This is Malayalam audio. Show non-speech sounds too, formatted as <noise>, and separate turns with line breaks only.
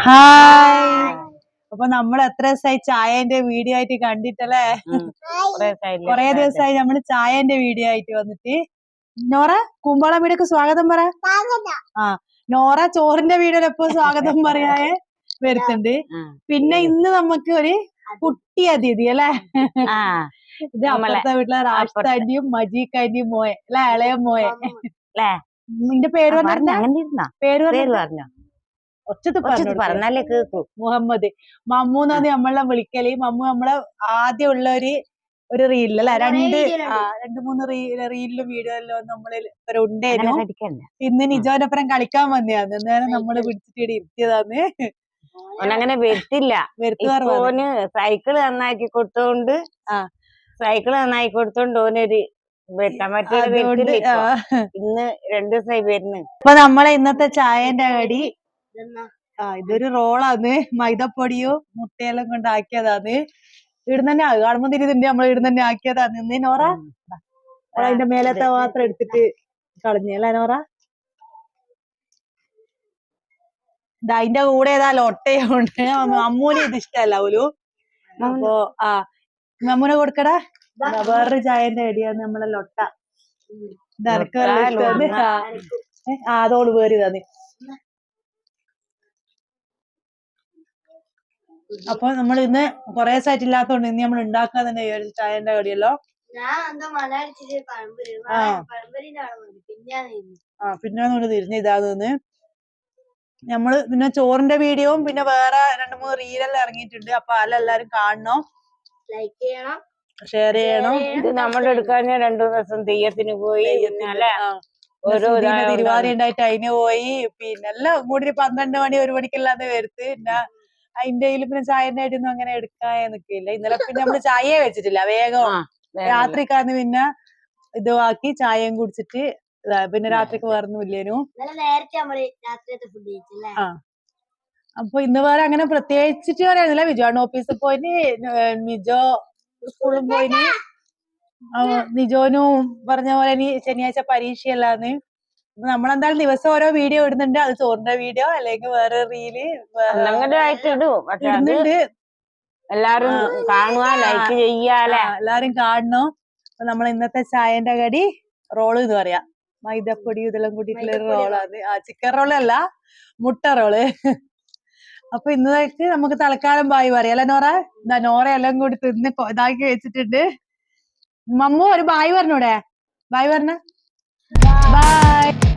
ഹായ് അപ്പൊ നമ്മൾ എത്ര ദിവസമായി ചായന്റെ വീഡിയോ ആയിട്ട് കണ്ടിട്ടല്ലേ? കൊറേ ദിവസമായി നമ്മൾ ചായന്റെ വീഡിയോ ആയിട്ട് വന്നിട്ട്. നോറ കുമ്പോള വീടൊക്കെ സ്വാഗതം പറ. ആ നോറ ചോറിന്റെ വീഡിയോയിൽ എപ്പോ സ്വാഗതം <laughs> പറയാതെ വരുത്തുണ്ട് പിന്നെ ഇന്ന് നമുക്ക് ഒരു കുട്ടി അതിഥി അല്ലെ? ഇത് അമ്മത്തെ വീട്ടിലെ റാഷിദ് ആന്റിയും മജീദ് ആന്റിയും മോയെ അല്ലെ ഇളയ മോയെ? നിന്റെ പേര്
പറഞ്ഞ?
പേര് പറഞ്ഞ?
കുറച്ച് പറഞ്ഞാലേ കേക്കൂ.
മുഹമ്മദ്. മമ്മൂന്നാണ് നമ്മളെ വിളിക്കൽ. മമ്മു നമ്മളെ ആദ്യം ഉള്ള ഒരു ഒരു റീലിൽ അല്ലെ? രണ്ട് രണ്ട് മൂന്ന് റീലിലും വീഡിയോയിലും നമ്മൾ ഒരു ഉണ്ടായിരുന്നു.
ഇന്ന്
ഇന്ന് നിജോനൊപ്പം കളിക്കാൻ വന്നതാണ് അന്നേരം നമ്മൾ പിടിച്ചിട്ട് ഇവിടെ ഇരുത്തിയതാന്ന്.
ഓനങ്ങനെ വരുത്തില്ല. ഓന് സൈക്കിൾ നന്നാക്കി കൊടുത്തോണ്ട്
ആ.
സൈക്കിൾ നന്നാക്കി കൊടുത്തോണ്ട് ഓനൊരു. ഇന്ന് രണ്ടു ദിവസമായി വരുന്നു.
അപ്പൊ നമ്മളെ ഇന്നത്തെ ചായന്റെ കടി ആ ഇതൊരു റോളാന്ന്. മൈദപ്പൊടിയും മുട്ടയെല്ലാം കൊണ്ട് ആക്കിയതാന്ന്. ഇവിടുന്ന് തന്നെ കാണുമ്പോ തിരിതിന്റെ നമ്മൾ ഇവിടുന്ന് തന്നെ ആക്കിയതാന്ന്. ഇന്ന് നോറ? അതിന്റെ മേലത്തെ മാത്രം എടുത്തിട്ട് കളഞ്ഞു അല്ലേ നോറ? അതിന്റെ കൂടെ ഏതാ ലൊട്ടയുണ്ട് അമ്മൂന് ഇത് ഇഷ്ടല്ല ഒരു അപ്പൊ ആ. അമ്മൂനെ കൊടുക്കടാ. വേറൊരു ചായന്റെ കടിയാണ് നമ്മളെ ലൊട്ട. ആ. അതോട് വേറി തന്നെ അപ്പൊ നമ്മൾ ഇന്ന് കൊറേ സൈറ്റ് ഇല്ലാത്തോണ്ട് ഇന്ന് നമ്മൾ ഉണ്ടാക്കാൻ തന്നെ വിചാരിച്ചു ചായന്റെ കടിയല്ലോ. ആ.
പിന്നെ
ആ പിന്നെ ഒന്ന് തിരിഞ്ഞ് ഇതാന്ന് നമ്മൾ പിന്നെ ചോറിന്റെ വീഡിയോയും പിന്നെ വേറെ രണ്ടു മൂന്ന് റീലെല്ലാം ഇറങ്ങിയിട്ടുണ്ട്. അപ്പൊ അതിലെല്ലാരും കാണണം.
ലൈക്ക് ചെയ്യണം.
ഷെയർ ചെയ്യണം.
ഇത് നമ്മൾ എടുക്കാൻ രണ്ടു ദിവസം തെയ്യത്തിന് പോയി. ഓരോ
തിരുവാതിര ഉണ്ടായിട്ട് അതിന് പോയി. പിന്നെ എല്ലാം കൂടി ഒരു പന്ത്രണ്ട് മണി ഒരു മണിക്കല്ലാതെ വരുത്ത്. പിന്നെ അതിന്റെ കയ്യിൽ പിന്നെ ചായന്റെ അടിയൊന്നും അങ്ങനെ എടുക്കാൻ നിക്കില്ല ഇന്നലെ പിന്നെ നമ്മൾ ചായയെ വെച്ചിട്ടില്ല. വേഗം
രാത്രി
കാരണം പിന്നെ ഇത് ആക്കി ചായയും കുടിച്ചിട്ട് ഇതാ, പിന്നെ രാത്രിക്ക് വേറൊന്നുമില്ലേനു. അപ്പൊ ഇന്ന് വേറെ അങ്ങനെ പ്രത്യേകിച്ചിട്ട് പറയാനില്ല. വിജോണ് ഓഫീസിൽ പോയിന്. മിജോ സ്കൂളിൽ പോയിന്. നിജോനും പറഞ്ഞ പോലെ ഇനി ശനിയാഴ്ച പരീക്ഷയല്ലാന്ന്. നമ്മളെന്തായാലും ദിവസം ഓരോ വീഡിയോ ഇടുന്നുണ്ട്. അത് ചോറിന്റെ വീഡിയോ അല്ലെങ്കിൽ വേറെ റീൽ
എന്തെങ്കിലും ആയിട്ട് ഇടും.
ഇടുന്നുണ്ട്.
എല്ലാരും കാണുക ലൈക്ക്
ചെയ്യാലേ എല്ലാരും കാണണം. അപ്പൊ നമ്മൾ ഇന്നത്തെ ചായന്റെ കടി റോൾ എന്ന് പറയാം. മൈദപ്പൊടി ഇതെല്ലാം കൂട്ടിയിട്ടുള്ള ഒരു റോളാണ്. ആ ചിക്കൻ റോൾ അല്ല മുട്ട റോൾ. അപ്പൊ ഇന്നേക്ക് നമുക്ക് തൽക്കാലം ബായി പറയാം. അല്ലെ നോറ? എന്താ നോറ എല്ലാം കൂടി തിന്ന് ഇതാക്കി വെച്ചിട്ടുണ്ട്. മമ്മു ഒരു ബായ് പറഞ്ഞൂടെ? ബായ് പറഞ്ഞ. Bye. Bye.